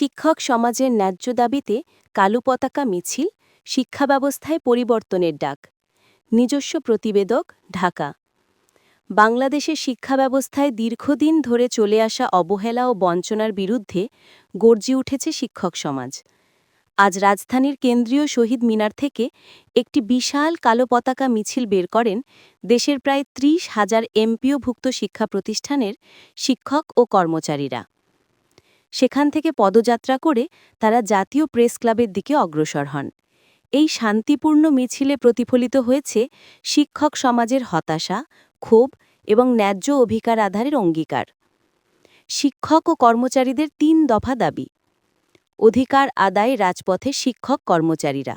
শিক্ষক সমাজের ন্যায্য দাবিতে কালো পতাকা মিছিল, শিক্ষা ব্যবস্থায় পরিবর্তনের ডাক। নিজস্ব প্রতিবেদক, ঢাকা। বাংলাদেশের শিক্ষা ব্যবস্থায় দীর্ঘদিন ধরে চলে আসা অবহেলা ও বঞ্চনার বিরুদ্ধে গর্জি উঠেছে শিক্ষক সমাজ। আজ রাজধানীর কেন্দ্রীয় শহীদ মিনার থেকে একটি বিশাল কালো পতাকা মিছিল বের করেন দেশের প্রায় ত্রিশ হাজার এমপিওভুক্ত শিক্ষা প্রতিষ্ঠানের শিক্ষক ও কর্মচারীরা। সেখান থেকে পদযাত্রা করে তারা জাতীয় প্রেস ক্লাবের দিকে অগ্রসর হন। এই শান্তিপূর্ণ মিছিলে প্রতিফলিত হয়েছে শিক্ষক সমাজের হতাশা, ক্ষোভ এবং ন্যায্য অধিকার আধারের অঙ্গীকার। শিক্ষক ও কর্মচারীদের তিন দফা দাবি। অধিকার আদায় রাজপথে শিক্ষক কর্মচারীরা।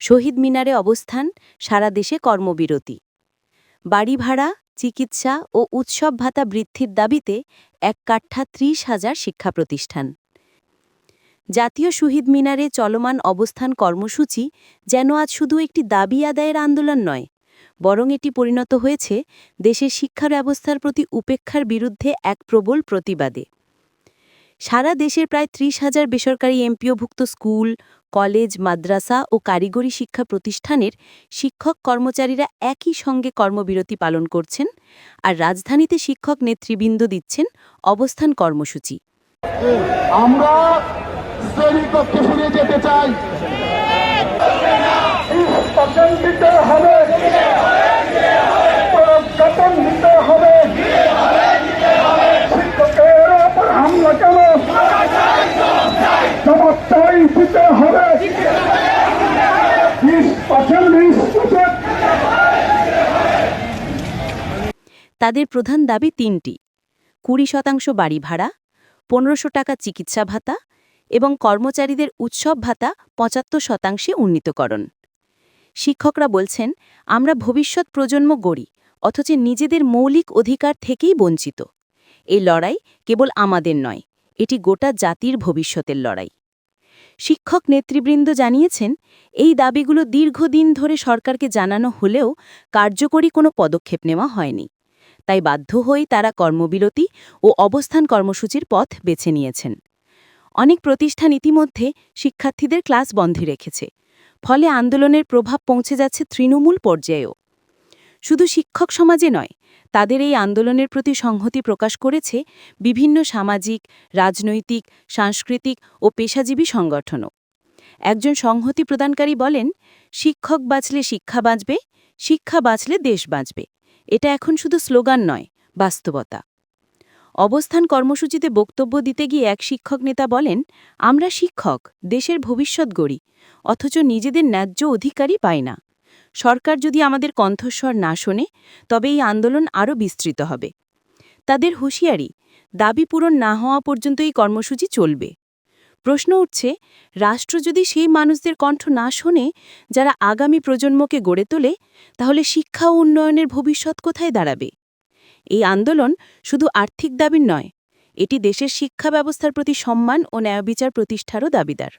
শহীদ মিনারে অবস্থান, সারা দেশে কর্মবিরতি। বাড়ি ভাড়া চিকিৎসা ও উৎসব ভাতা বৃদ্ধির দাবিতে এক কাঠা ত্রিশ হাজার শিক্ষা প্রতিষ্ঠান। জাতীয় শহীদ মিনারে চলমান অবস্থান কর্মসূচি যেন আজ শুধু একটি দাবি আদায়ের আন্দোলন নয়, বরং এটি পরিণত হয়েছে দেশের শিক্ষা ব্যবস্থার প্রতি উপেক্ষার বিরুদ্ধে এক প্রবল প্রতিবাদে। সারা দেশের প্রায় ত্রিশ হাজার বেসরকারি এমপিওভুক্ত স্কুল কলেজ, মাদ্রাসা ও কারিগরি শিক্ষা প্রতিষ্ঠানের শিক্ষক কর্মচারীরা একই সঙ্গে কর্মবিরতি পালন করছেন আর রাজধানীতে শিক্ষক নেতৃবৃন্দ দিচ্ছেন অবস্থান কর্মসূচি। আমরা শ্রেণীকক্ষে ফিরে যেতে চাই নিষ্কাশন দিতে হবে প্রজ্ঞাপন দিতে হবে শিক্ষকের ওপর হামলা কেন জবাবদারি হবে। তাদের প্রধান দাবি তিনটি। কুড়ি শতাংশ বাড়ি ভাড়া, পনেরোশো টাকা চিকিৎসা ভাতা এবং কর্মচারীদের উৎসব ভাতা পঁচাত্তর শতাংশে উন্নীতকরণ। শিক্ষকরা বলছেন, আমরা ভবিষ্যৎ প্রজন্ম গড়ি, অথচ নিজেদের মৌলিক অধিকার থেকেই বঞ্চিত। এই লড়াই কেবল আমাদের নয়, এটি গোটা জাতির ভবিষ্যতের লড়াই। শিক্ষক নেতৃবৃন্দ জানিয়েছেন, এই দাবিগুলো দীর্ঘদিন ধরে সরকারকে জানানো হলেও কার্যকরী কোনো পদক্ষেপ নেওয়া হয়নি। তাই বাধ্য হয়েই তারা কর্মবিরতি ও অবস্থান কর্মসূচির পথ বেছে নিয়েছেন। অনেক প্রতিষ্ঠান ইতিমধ্যে শিক্ষার্থীদের ক্লাস বন্ধে রেখেছে, ফলে আন্দোলনের প্রভাব পৌঁছে যাচ্ছে তৃণমূল পর্যায়েও। শুধু শিক্ষক সমাজে নয় তাদের এই আন্দোলনের প্রতি সংহতি প্রকাশ করেছে বিভিন্ন সামাজিক, রাজনৈতিক, সাংস্কৃতিক ও পেশাজীবী সংগঠনও। একজন সংহতি প্রদানকারী বলেন, শিক্ষক বাঁচলে শিক্ষা বাঁচবে, শিক্ষা বাঁচলে দেশ বাঁচবে। এটা এখন শুধু স্লোগান নয়, বাস্তবতা। অবস্থান কর্মসূচিতে বক্তব্য দিতে গিয়ে এক শিক্ষক নেতা বলেন, আমরা শিক্ষক, দেশের ভবিষ্যৎ গড়ি, অথচ নিজেদের ন্যায্য অধিকারই পাই না। সরকার যদি আমাদের কণ্ঠস্বর না শোনে, তবে এই আন্দোলন আরও বিস্তৃত হবে। তাদের হুঁশিয়ারি, দাবি পূরণ না হওয়া পর্যন্ত এই কর্মসূচি চলবে। প্রশ্ন উঠছে, রাষ্ট্র যদি সেই মানুষদের কণ্ঠ না শোনে, যারা আগামী প্রজন্মকে গড়ে তোলে, তাহলে শিক্ষা ও উন্নয়নের ভবিষ্যৎ কোথায় দাঁড়াবে? এই আন্দোলন শুধু আর্থিক দাবির নয়, এটি দেশের শিক্ষা ব্যবস্থার প্রতি সম্মান ও ন্যায়বিচার প্রতিষ্ঠারও দাবিদার।